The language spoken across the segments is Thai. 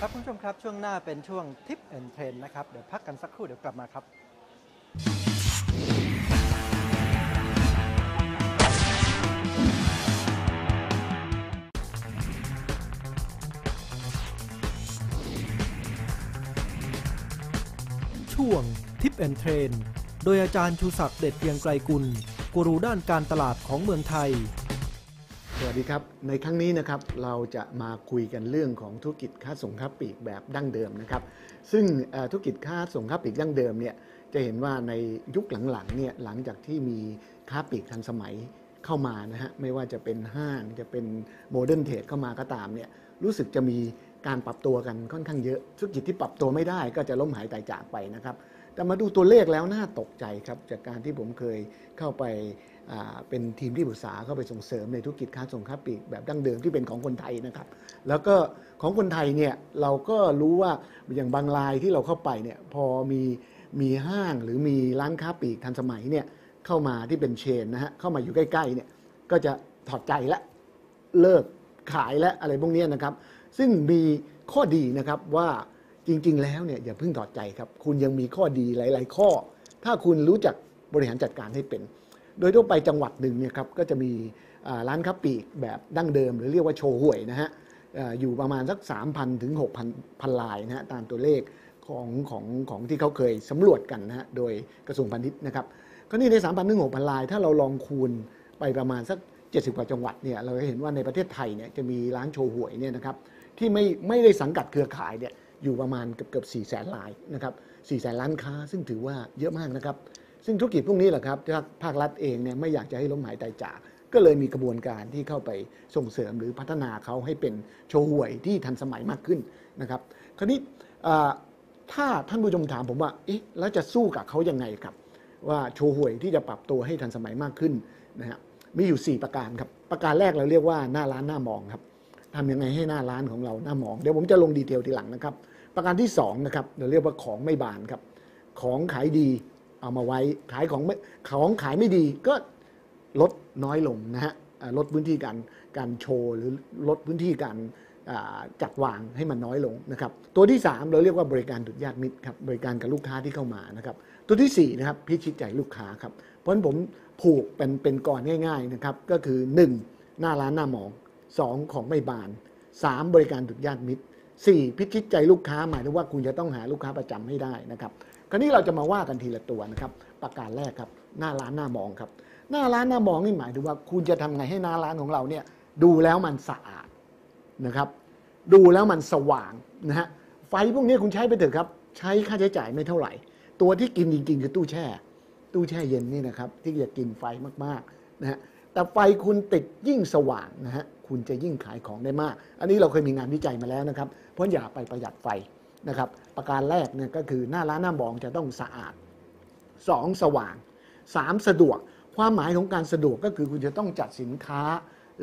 ครับคุณผู้ชมครับ ช่วงหน้าเป็นช่วงทิปแอนเทรนนะครับ เดี๋ยวพักกันสักครู่เดี๋ยวกลับมาครับ ช่วงทิปแอนเทรนโดยอาจารย์ชูศักดิ์เด็ดเพียงไกลกุลกูรูด้านการตลาดของเมืองไทย สวัสดีครับ ในครั้งนี้นะครับเราจะมาคุยกันเรื่องของธุรกิจค้าส่งค้าปลีกแบบดั้งเดิมนะครับ ซึ่งธุรกิจค้าส่งค้าปลีกดั้งเดิมเนี่ยจะเห็นว่าในยุคหลังๆเนี่ยหลังจากที่มีค้าปลีกทันสมัยเข้ามานะฮะไม่ว่าจะเป็นห้างจะเป็นโมเดิร์นเทรดเข้ามาก็ตามเนี่ยรู้สึกจะมีการปรับตัวกันค่อนข้างเยอะ ธุรกิจที่ปรับตัวไม่ได้ก็จะล้มหายตายจากไปนะครับ แต่มาดูตัวเลขแล้วน่าตกใจครับจากการที่ผมเคยเข้าไป เป็นทีมที่ปรึกษาเข้าไปส่งเสริมในธุรกิจค้าส่งค้าปลีกแบบดั้งเดิมที่เป็นของคนไทยนะครับ แล้วก็ของคนไทยเนี่ยเราก็รู้ว่าอย่างบางรายที่เราเข้าไปเนี่ยพอมีมีห้างหรือมีร้านค้าปลีกทันสมัยเนี่ยเข้ามาที่เป็นเชนนะฮะเข้ามาอยู่ใกล้ๆเนี่ยก็จะถอดใจละเลิกขายและอะไรพวกนี้นะครับ ซึ่งมีข้อดีนะครับว่าจริง ๆ แล้วเนี่ยอย่าเพิ่งถอดใจครับ คุณยังมีข้อดีหลาย ๆ ข้อ ถ้าคุณรู้จักบริหารจัดการให้เป็น โดยทั่วไปจังหวัดหนึ่งเนี่ยครับก็จะมีร้านค้าปลีกแบบดั้งเดิม หรือเรียกว่าโชว์หวยนะฮะอยู่ประมาณสัก 3,000 ถึง 6,000พันลายนะฮะตามตัวเลขของของของที่เขาเคยสำรวจกันนะฮะโดยกระทรวงพาณิชย์นะครับก็นี่ใน 3,000 ถึง 6,000 ลาย ถ้าเราลองคูณไปประมาณสัก 70 กว่าจังหวัดเนี่ยเราจะเห็นว่าในประเทศไทยเนี่ยจะมีร้านโชว์หวยเนี่ยนะครับที่ไม่ไม่ได้สังกัดเครือข่ายเนี่ยอยู่ประมาณเกือบเกือบ4แสนลายนะครับ4แสนล้านค้า ซึ่งถือว่าเยอะมากนะครับ ซึ่งธุรกิจพวกนี้แหละครับภาคภาครัฐเองเนี่ยไม่อยากจะให้ล้มหายตายจาก ก็เลยมีกระบวนการที่เข้าไปส่งเสริมหรือพัฒนาเขาให้เป็นโชว์หวยที่ทันสมัยมากขึ้นนะครับ คราวนี้ถ้าท่านผู้ชมถามผมว่าเอ๊ะแล้วจะสู้กับเขายังไงครับ ว่าโชว์หวยที่จะปรับตัวให้ทันสมัยมากขึ้นนะฮะมีอยู่ 4 ประการครับ ประการแรกเราเรียกว่าหน้าร้านหน้ามองครับทำยังไงให้หน้าร้านของเราหน้ามอง เดี๋ยวผมจะลงดีเทลทีหลังนะครับ ประการที่2นะครับเราเรียกว่าของไม่บานครับ ของขายดี เอามาไว้ขายของไม่ของขายไม่ดีก็ลดน้อยลงนะฮะลดพื้นที่การการโชว์หรือลดพื้นที่การจัดวางให้มันน้อยลงนะครับ ตัวที่ 3 เราเรียกว่าบริการดุจญาติมิตรครับบริการกับลูกค้าที่เข้ามานะครับตัวที่4นะครับพิชิตใจลูกค้าครับเพราะฉะนั้นผมผูกเป็นเป็นก่อนง่าย ๆนะครับ ก็คือ 1. หน้าร้านหน้าหมอง 2. ของไม่บาน 3. บริการดุจญาติมิตร 4. พิชิตใจลูกค้าหมายถึงว่าคุณจะต้องหาลูกค้าประจำให้ได้นะครับ คราวนี้เราจะมาว่ากันทีละตัวนะครับ ประการแรกครับ หน้าร้านหน้ามองครับ หน้าร้านหน้ามองนี่หมายถึงว่าคุณจะทำไงให้หน้าร้านของเราเนี่ยดูแล้วมันสะอาดนะครับ ดูแล้วมันสว่างนะฮะไฟพวกนี้คุณใช้ไปเถอะครับ ใช้ค่าใช้จ่ายไม่เท่าไหร่ ตัวที่กินจริงๆคือตู้แช่ ตู้แช่เย็นนี่นะครับ ที่จะกินไฟมากๆนะฮะ แต่ไฟคุณติดยิ่งสว่างนะฮะคุณจะยิ่งขายของได้มาก อันนี้เราเคยมีงานวิจัยมาแล้วนะครับ เพราะอย่าไปประหยัดไฟนะครับ ประการแรกเนี่ยก็คือหน้าร้านหน้ามองจะต้องสะอาดสองสว่างสามสะดวก ความหมายของการสะดวกก็คือคุณจะต้องจัดสินค้า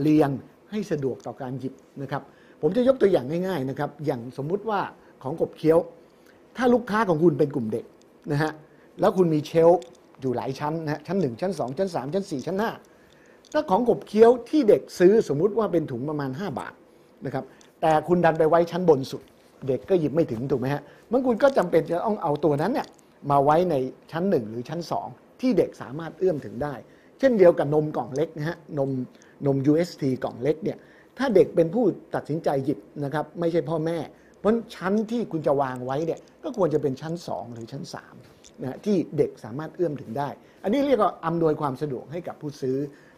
เรียงให้สะดวกต่อการหยิบนะครับ ผมจะยกตัวอย่างง่ายๆนะครับ อย่างสมมุติว่าของกบเคี้ยว ถ้าลูกค้าของคุณเป็นกลุ่มเด็กนะฮะ แล้วคุณมีเชลอยู่หลายชั้นนะฮะชั้น 1 ชั้น 2 ชั้น 3 ชั้น 4 ชั้น 5 ถ้าของกบเคี้ยวที่เด็กซื้อสมมุติว่าเป็นถุงประมาณ 5 บาทนะครับแต่คุณดันไปไว้ชั้นบนสุด เด็กก็หยิบไม่ถึงถูกไหมฮะมันคุณก็จำเป็นจะต้องเอาตัวนั้นเนี่ยมาไว้ในชั้น 1 หรือชั้น 2 ที่เด็กสามารถเอื้อมถึงได้ เช่นเดียวกับนมกล่องเล็กนะฮะนมนม UST กล่องเล็กเนี่ยถ้าเด็กเป็นผู้ตัดสินใจหยิบนะครับไม่ใช่พ่อแม่ เพราะชั้นที่คุณจะวางไว้เนี่ยก็ควรจะเป็นชั้น 2 หรือชั้น3นะฮะที่เด็กสามารถเอื้อมถึงได้ อันนี้เรียกว่าอำนวยความสะดวกให้กับผู้ซื้อ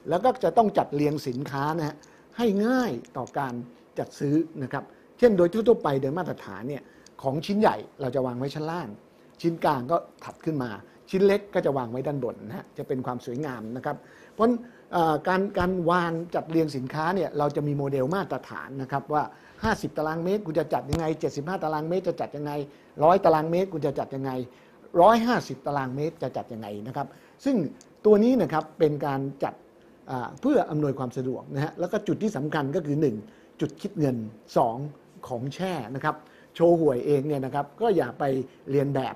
แล้วก็จะต้องจัดเรียงสินค้านะฮะให้ง่ายต่อการจัดซื้อนะครับ เช่นโดยทั่วไปโดยมาตรฐานเนี่ยของชิ้นใหญ่เราจะวางไว้ชั้นล่าง ชิ้นกลางก็ถัดขึ้นมา ชิ้นเล็กก็จะวางไว้ด้านบนนะฮะจะเป็นความสวยงามนะครับ เพราะการการวางจัดเรียงสินค้าเนี่ยเราจะมีโมเดลมาตรฐานนะครับว่า 50 ตารางเมตรคุณจะจัดยังไง 75 ตารางเมตรจะจัดยังไง 100 ตารางเมตรคุณจะจัดยังไง 150 ตารางเมตรจะจัดยังไงนะครับ ซึ่งตัวนี้นะครับเป็นการจัด เพื่ออำนวยความสะดวกนะฮะแล้วก็จุดที่สำคัญก็คือ 1 จุดคิดเงิน 2 ของแช่นะครับโชว์หวยเองเนี่ยนะครับก็อย่าไปเรียนแบบ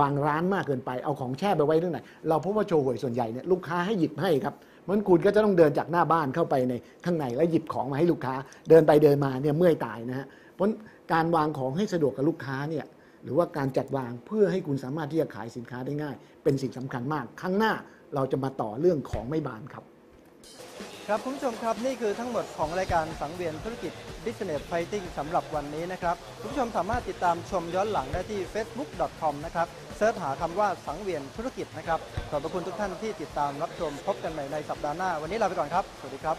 บางร้านมากเกินไปเอาของแช่ไปไว้ที่ไหนเราพบว่าโชว์หวยส่วนใหญ่เนี่ยลูกค้าให้หยิบให้ครับเพราะนั้นคุณก็จะต้องเดินจากหน้าบ้านเข้าไปในข้างในแล้วหยิบของมาให้ลูกค้า เดินไปเดินมาเนี่ยเมื่อยตายนะฮะเพราะฉะนั้นการวางของให้สะดวกกับลูกค้าเนี่ยหรือว่าการจัดวางเพื่อให้คุณสามารถที่จะขายสินค้าได้ง่าย เป็นสิ่งสำคัญมากครั้งหน้า เราจะมาต่อเรื่องของไม่บานครับ ครับคุณผู้ชมครับนี่คือทั้งหมดของรายการสังเวียนธุรกิจ Business Fighting สำหรับวันนี้นะครับคุณผู้ชมสามารถติดตามชมย้อนหลังได้ที่ facebook.com นะครับเสิร์ชหาคำว่าสังเวียนธุรกิจนะครับขอบพระคุณทุกท่านที่ติดตามรับชมพบกันใหม่ในสัปดาห์หน้า วันนี้ลาไปก่อนครับ สวัสดีครับ